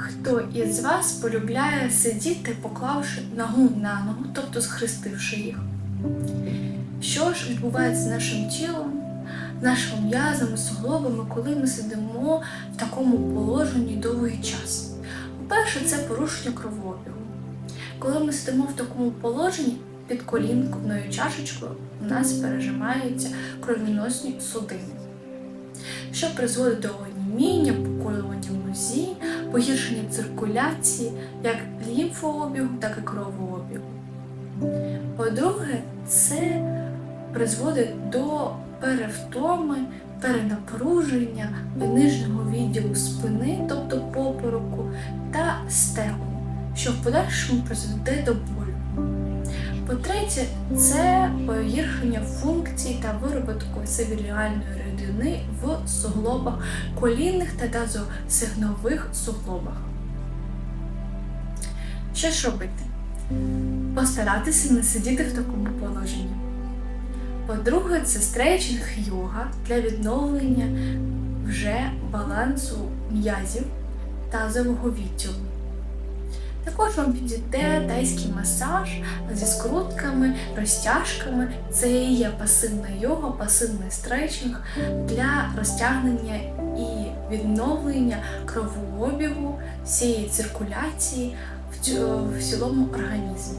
Хто із вас полюбляє сидіти, поклавши ногу на ногу, тобто схрестивши їх? Що ж відбувається з нашим тілом, з нашими м'язами, суглобами, коли ми сидимо в такому положенні довгий час? По-перше, це порушення кровообігу. Коли ми сидимо в такому положенні, під колінкою чашечкою у нас пережимаються кровіносні судини, що призводить до оніміння, поколювання нозі, погіршення циркуляції як лімфообігу, так і кровообігу. По-друге, це призводить до перевтоми, перенапруження нижнього відділу спини, тобто попереку, та стегу, що в подальшому призведе до болю. По-третє, це погіршення функцій та вироботку сибіліальної рідини в суглобах колінних та тазосигнових суглобах. Що ж робити? Постаратися не сидіти в такому положенні. По-друге, це стрейчинг йога для відновлення вже балансу м'язів тазового відділу. Також вам підійде тайський масаж зі скрутками, розтяжками. Це є пасивна йога, пасивний стретчинг для розтягнення і відновлення кровообігу, всієї циркуляції в ці- в цілому організмі.